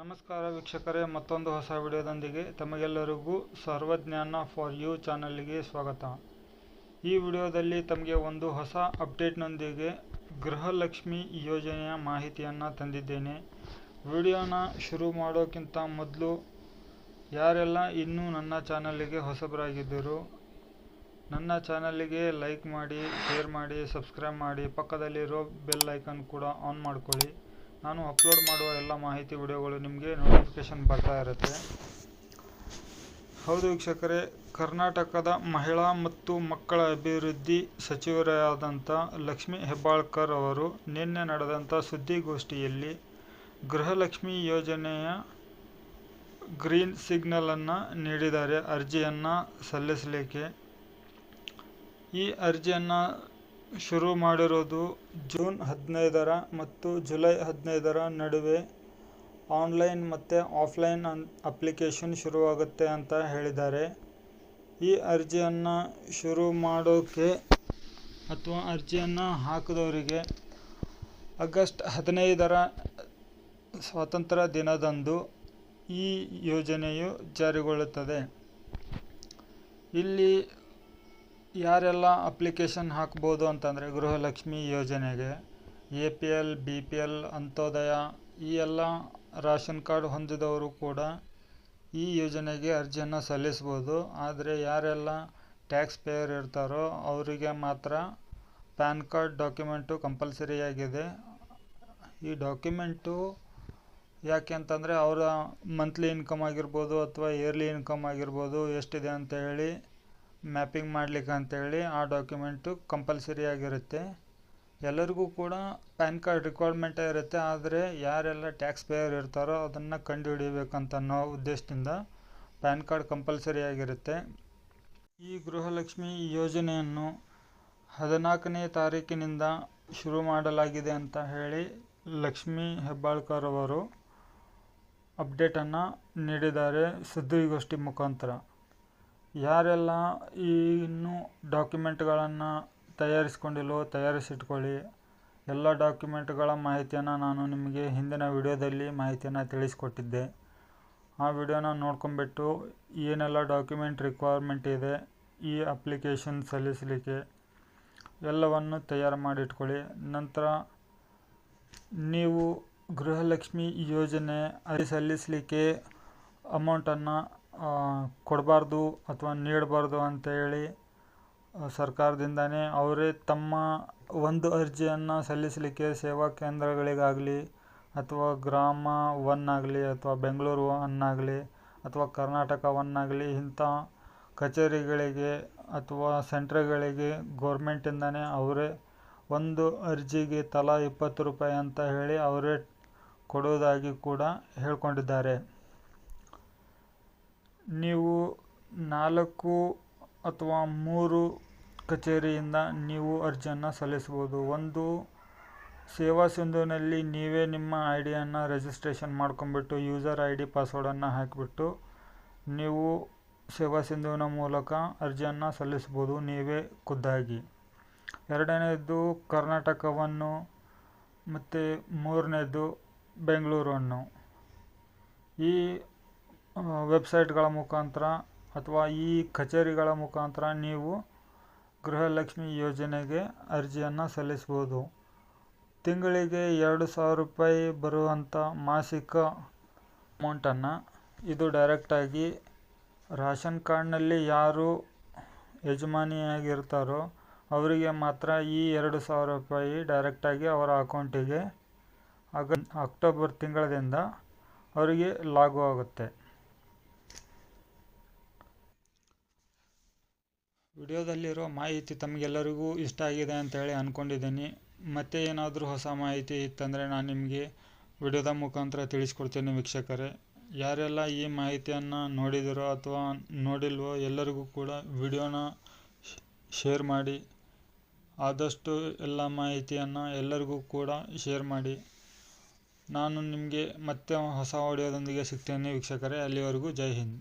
ನಮಸ್ಕಾರ ವೀಕ್ಷಕರೇ, ಮತ್ತೊಂದು ಹೊಸ ವಿಡಿಯೋದೊಂದಿಗೆ ತಮಗೆಲ್ಲರಿಗೂ ಸರ್ವಜ್ಞಾನ ಫಾರ್ ಯು ಚಾನಲ್ಗೆ ಸ್ವಾಗತ. ಈ ವಿಡಿಯೋದಲ್ಲಿ ತಮಗೆ ಒಂದು ಹೊಸ ಅಪ್ಡೇಟ್ನೊಂದಿಗೆ ಗೃಹಲಕ್ಷ್ಮಿ ಯೋಜನೆಯ ಮಾಹಿತಿಯನ್ನು ತಂದಿದ್ದೇನೆ. ವಿಡಿಯೋನ ಶುರು ಮಾಡೋಕ್ಕಿಂತ ಮೊದಲು ಯಾರೆಲ್ಲ ಇನ್ನೂ ನನ್ನ ಚಾನಲ್ಗೆ ಹೊಸಬರಾಗಿದ್ದರು, ನನ್ನ ಚಾನಲ್ಗೆ ಲೈಕ್ ಮಾಡಿ, ಶೇರ್ ಮಾಡಿ, ಸಬ್ಸ್ಕ್ರೈಬ್ ಮಾಡಿ, ಪಕ್ಕದಲ್ಲಿರೋ ಬೆಲ್ ಐಕನ್ ಕೂಡ ಆನ್ ಮಾಡ್ಕೊಳ್ಳಿ. ನಾನು ಅಪ್ಲೋಡ್ ಮಾಡುವ ಎಲ್ಲ ಮಾಹಿತಿ ವಿಡಿಯೋಗಳು ನಿಮಗೆ ನೋಟಿಫಿಕೇಷನ್ ಬರ್ತಾ ಇರುತ್ತೆ. ಹೌದು ವೀಕ್ಷಕರೇ, ಕರ್ನಾಟಕದ ಮಹಿಳಾ ಮತ್ತು ಮಕ್ಕಳ ಅಭಿವೃದ್ಧಿ ಸಚಿವರಾದಂಥ ಲಕ್ಷ್ಮಿ ಹೆಬ್ಬಾಳ್ಕರ್ ಅವರು ನಿನ್ನೆ ನಡೆದಂಥ ಸುದ್ದಿಗೋಷ್ಠಿಯಲ್ಲಿ ಗೃಹಲಕ್ಷ್ಮಿ ಯೋಜನೆಯ ಗ್ರೀನ್ ಸಿಗ್ನಲನ್ನು ನೀಡಿದ್ದಾರೆ. ಅರ್ಜಿಯನ್ನು ಸಲ್ಲಿಸಲಿಕ್ಕೆ ಈ ಅರ್ಜಿಯನ್ನು ಶುರು ಮಾಡಿರೋದು ಜೂನ್ ಹದಿನೈದರ ಮತ್ತು ಜುಲೈ ಹದಿನೈದರ ನಡುವೆ ಆನ್ಲೈನ್ ಮತ್ತು ಆಫ್ಲೈನ್ ಅಪ್ಲಿಕೇಶನ್ ಶುರುವಾಗುತ್ತೆ ಅಂತ ಹೇಳಿದ್ದಾರೆ. ಈ ಅರ್ಜಿಯನ್ನು ಶುರು ಮಾಡೋಕ್ಕೆ ಅಥವಾ ಅರ್ಜಿಯನ್ನು ಹಾಕಿದವರಿಗೆ ಆಗಸ್ಟ್ ಹದಿನೈದರ ಸ್ವಾತಂತ್ರ್ಯ ದಿನದಂದು ಈ ಯೋಜನೆಯು ಜಾರಿಗೊಳ್ಳುತ್ತದೆ. ಇಲ್ಲಿ ಯಾರೆಲ್ಲ ಅಪ್ಲಿಕೇಶನ್ ಹಾಕ್ಬೋದು ಅಂತಂದರೆ ಗೃಹಲಕ್ಷ್ಮಿ ಯೋಜನೆಗೆ, A P L, B P L, Antyodaya, ಈ ಎಲ್ಲ ರಾಷನ್ ಕಾರ್ಡ್ ಹೊಂದಿದವರು ಕೂಡ ಈ ಯೋಜನೆಗೆ ಅರ್ಜಿಯನ್ನು ಸಲ್ಲಿಸ್ಬೋದು. ಆದರೆ ಯಾರೆಲ್ಲ ಟ್ಯಾಕ್ಸ್ ಪೇಯರ್ ಇರ್ತಾರೋ ಅವರಿಗೆ ಮಾತ್ರ ಪ್ಯಾನ್ ಕಾರ್ಡ್ ಡಾಕ್ಯುಮೆಂಟು ಕಂಪಲ್ಸರಿ ಆಗಿದೆ. ಈ ಡಾಕ್ಯುಮೆಂಟು ಯಾಕೆ ಅಂತಂದರೆ ಅವರ ಮಂತ್ಲಿ ಇನ್ಕಮ್ ಆಗಿರ್ಬೋದು ಅಥವಾ ಇಯರ್ಲಿ ಇನ್ಕಮ್ ಆಗಿರ್ಬೋದು ಎಷ್ಟಿದೆ ಅಂತ ಹೇಳಿ ಮ್ಯಾಪಿಂಗ್ ಮಾಡ್ಲಿಕ್ಕೆ ಅಂತೇಳಿ ಆ ಡಾಕ್ಯುಮೆಂಟು ಕಂಪಲ್ಸರಿ ಆಗಿರುತ್ತೆ. ಎಲ್ಲರಿಗೂ ಕೂಡ ಪ್ಯಾನ್ ಕಾರ್ಡ್ ರಿಕ್ವೈರ್ಮೆಂಟೇ ಇರುತ್ತೆ, ಆದರೆ ಯಾರೆಲ್ಲ ಟ್ಯಾಕ್ಸ್ ಪೇಯರ್ ಇರ್ತಾರೋ ಅದನ್ನು ಕಂಡು ಹಿಡಿಬೇಕಂತ ಅನ್ನೋ ಉದ್ದೇಶದಿಂದ ಪ್ಯಾನ್ ಕಾರ್ಡ್ ಕಂಪಲ್ಸರಿ ಆಗಿರುತ್ತೆ. ಈ ಗೃಹಲಕ್ಷ್ಮಿ ಯೋಜನೆಯನ್ನು ಹದಿನಾಲ್ಕನೇ ತಾರೀಕಿನಿಂದ ಶುರು ಮಾಡಲಾಗಿದೆ ಅಂತ ಹೇಳಿ ಲಕ್ಷ್ಮೀ ಹೆಬ್ಬಾಳ್ಕರ್ ಅವರು ಅಪ್ಡೇಟನ್ನು ನೀಡಿದ್ದಾರೆ ಸುದ್ದಿಗೋಷ್ಠಿ ಮುಖಾಂತರ. ಯಾರೆಲ್ಲ ಈ ಇನ್ನೂ ಡಾಕ್ಯುಮೆಂಟ್ಗಳನ್ನು ತಯಾರಿಸ್ಕೊಂಡಿಲ್ಲೋ ತಯಾರಿಸಿಟ್ಕೊಳ್ಳಿ. ಎಲ್ಲ ಡಾಕ್ಯುಮೆಂಟ್ಗಳ ಮಾಹಿತಿಯನ್ನು ನಾನು ನಿಮಗೆ ಹಿಂದಿನ ವಿಡಿಯೋದಲ್ಲಿ ಮಾಹಿತಿಯನ್ನು ತಿಳಿಸ್ಕೊಟ್ಟಿದ್ದೆ. ಆ ವಿಡಿಯೋನ ನೋಡ್ಕೊಂಬಿಟ್ಟು ಏನೆಲ್ಲ ಡಾಕ್ಯುಮೆಂಟ್ ರಿಕ್ವೈರ್ಮೆಂಟ್ ಇದೆ ಈ ಅಪ್ಲಿಕೇಶನ್ ಸಲ್ಲಿಸಲಿಕ್ಕೆ ಎಲ್ಲವನ್ನು ತಯಾರು ಮಾಡಿಟ್ಕೊಳ್ಳಿ. ನಂತರ ನೀವು ಗೃಹಲಕ್ಷ್ಮಿ ಯೋಜನೆ ಅಲ್ಲಿ ಸಲ್ಲಿಸಲಿಕ್ಕೆ ಅಮೌಂಟನ್ನು ಕೊಡಬಾರ್ದು ಅಥವಾ ನೀಡಬಾರ್ದು ಅಂತೇಳಿ ಸರ್ಕಾರದಿಂದನೇ ಅವರೇ ತಮ್ಮ ಒಂದು ಅರ್ಜಿಯನ್ನು ಸಲ್ಲಿಸಲಿಕ್ಕೆ ಸೇವಾ ಕೇಂದ್ರಗಳಿಗಾಗಲಿ ಅಥವಾ ಗ್ರಾಮ ಒನ್ ಆಗಲಿ ಅಥವಾ ಬೆಂಗಳೂರು ಒನ್ ಆಗಲಿ ಅಥವಾ ಕರ್ನಾಟಕ ಒನ್ ಆಗಲಿ ಇಂಥ ಕಚೇರಿಗಳಿಗೆ ಅಥವಾ ಸೆಂಟ್ರ್ಗಳಿಗೆ ಗೋರ್ಮೆಂಟಿಂದನೇ ಅವರೇ ಒಂದು ಅರ್ಜಿಗೆ ತಲಾ ಇಪ್ಪತ್ತು ರೂಪಾಯಿ ಅಂತ ಹೇಳಿ ಅವರೇ ಕೊಡೋದಾಗಿ ಕೂಡ ಹೇಳ್ಕೊಂಡಿದ್ದಾರೆ. ನೀವು ನಾಲ್ಕು ಅಥವಾ ಮೂರು ಕಚೇರಿಯಿಂದ ನೀವು ಅರ್ಜಿಯನ್ನು ಸಲ್ಲಿಸ್ಬೋದು ಒಂದು, ಸೇವಾ ಸಿಂಧುನಲ್ಲಿ ನೀವೇ ನಿಮ್ಮ ಐ ಡಿಯನ್ನು ರಿಜಿಸ್ಟ್ರೇಷನ್ ಮಾಡ್ಕೊಂಬಿಟ್ಟು ಯೂಸರ್ ಐ ಡಿ ಪಾಸ್ವರ್ಡನ್ನು ಹಾಕಿಬಿಟ್ಟು ನೀವು ಸೇವಾ ಸಿಂಧುವಿನ ಮೂಲಕ ಅರ್ಜಿಯನ್ನು ಸಲ್ಲಿಸ್ಬೋದು ನೀವೇ ಖುದ್ದಾಗಿ. ಎರಡನೇದು, ಕರ್ನಾಟಕವನ್ನು ಮತ್ತು ಮೂರನೇದು ಬೆಂಗಳೂರನ್ನು. ಈ ವೆಬ್ಸೈಟ್ಗಳ ಮುಖಾಂತರ ಅಥವಾ ಈ ಕಚೇರಿಗಳ ಮುಖಾಂತರ ನೀವು ಗೃಹಲಕ್ಷ್ಮಿ ಯೋಜನೆಗೆ ಅರ್ಜಿಯನ್ನು ಸಲ್ಲಿಸ್ಬೋದು ತಿಂಗಳಿಗೆ ಎರಡು ಸಾವಿರ ರೂಪಾಯಿ ಬರುವಂಥ ಮಾಸಿಕ ಅಮೌಂಟನ್ನು ಇದು ಡೈರೆಕ್ಟಾಗಿ ರಾಷನ್ ಕಾರ್ಡ್ನಲ್ಲಿ ಯಾರು ಯಜಮಾನಿಯಾಗಿರ್ತಾರೋ ಅವರಿಗೆ ಮಾತ್ರ ಈ ಎರಡು ಸಾವಿರ ರೂಪಾಯಿ ಡೈರೆಕ್ಟಾಗಿ ಅವರ ಅಕೌಂಟಿಗೆ ಆಗ ಅಕ್ಟೋಬರ್ ತಿಂಗಳದಿಂದ ಅವರಿಗೆ ಲಾಗು ಆಗುತ್ತೆ. ವಿಡಿಯೋದಲ್ಲಿರೋ ಮಾಹಿತಿ ತಮಗೆಲ್ಲರಿಗೂ ಇಷ್ಟ ಆಗಿದೆ ಅಂತೇಳಿ ಅಂದ್ಕೊಂಡಿದ್ದೀನಿ ಮತ್ತೆ ಏನಾದರೂ ಹೊಸ ಮಾಹಿತಿ ಇತ್ತಂದರೆ ನಾನು ನಿಮಗೆ ವಿಡಿಯೋದ ಮುಖಾಂತರ ತಿಳಿಸ್ಕೊಡ್ತೀನಿ ವೀಕ್ಷಕರೇ. ಯಾರೆಲ್ಲ ಈ ಮಾಹಿತಿಯನ್ನು ನೋಡಿದಿರೋ ಅಥವಾ ನೋಡಿಲ್ವೋ ಎಲ್ಲರಿಗೂ ಕೂಡ ವಿಡಿಯೋನ ಶೇರ್ ಮಾಡಿ. ಆದಷ್ಟು ಎಲ್ಲ ಮಾಹಿತಿಯನ್ನು ಎಲ್ಲರಿಗೂ ಕೂಡ ಶೇರ್ ಮಾಡಿ. ನಾನು ನಿಮಗೆ ಮತ್ತೆ ಹೊಸ ಆಡಿಯೋದೊಂದಿಗೆ ಸಿಗ್ತೇನೆ ವೀಕ್ಷಕರೇ. ಅಲ್ಲಿವರೆಗೂ ಜೈ ಹಿಂದ್.